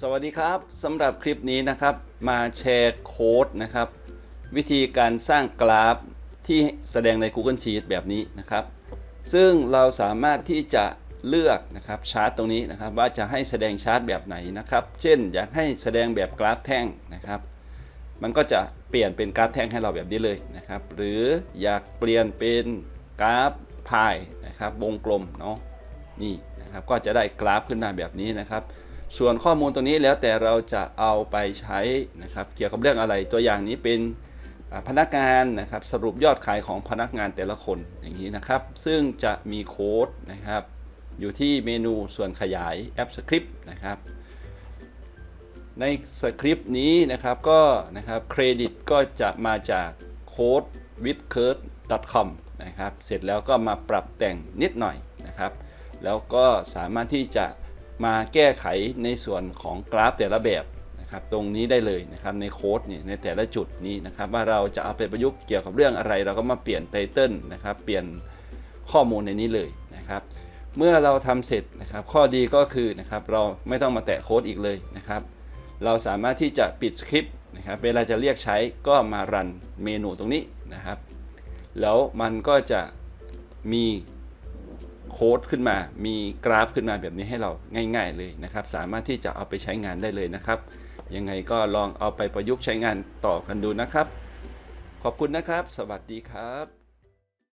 สวัสดีครับสำหรับคลิปนี้นะครับมาแชร์โค้ดนะครับ วิธีการสร้างกราฟที่แสดงใน Google Sheet แบบนี้นะครับ ซึ่งเราสามารถที่จะเลือกนะครับชาร์ตตรงนี้นะครับ ว่าจะให้แสดงชาร์ตแบบไหนนะครับ เช่น อยากให้แสดงแบบกราฟแท่งนะครับ มันก็จะเปลี่ยนเป็นกราฟแท่งให้เราแบบนี้เลยนะครับ หรืออยากเปลี่ยนเป็นกราฟพายนะครับวงกลมเนาะนี่นะครับก็จะได้กราฟขึ้นมาแบบนี้นะครับ ส่วนข้อมูลตรงนี้แล้วแต่เราจะเอาไปใช้นะครับ เกี่ยวกับเรื่องอะไรตัวอย่างนี้เป็นพนักงานนะครับสรุปยอดขายของพนักงานแต่ละคนอย่างนี้นะครับ ซึ่งจะมีโค้ดนะครับ อยู่ที่เมนูส่วนขยายแอปสคริปต์นะครับ ในสคริปต์นี้นะครับก็นะครับเครดิตก็จะมาจากโค้ด w i t c u r v e com นะครับ เสร็จแล้วก็มาปรับแต่งนิดหน่อยนะครับ แล้วก็สามารถที่จะ มาแก้ไขในส่วนของกราฟแต่ละแบบนะครับตรงนี้ได้เลยนะครับในโค้ดนี่ในแต่ละจุดนี้นะครับว่าเราจะเอาไปประยุกต์เกี่ยวกับเรื่องอะไร เราก็มาเปลี่ยนไตเติลนะครับเปลี่ยนข้อมูลในนี้เลยนะครับเมื่อเราทำเสร็จนะครับข้อดีก็คือนะครับเราไม่ต้องมาแตะโค้ดอีกเลยนะครับเราสามารถที่จะปิดสคริปต์นะครับเวลาจะเรียกใช้ก็มารันเมนูตรงนี้นะครับ แล้วมันก็จะมี โค้ดขึ้นมา มีกราฟขึ้นมาแบบนี้ให้เราง่าย ๆเลยนะครับ สามารถที่จะเอาไปใช้งานได้เลยนะครับ ยังไงก็ลองเอาไปประยุกต์ใช้งานต่อกันดูนะครับ ขอบคุณนะครับ สวัสดีครับ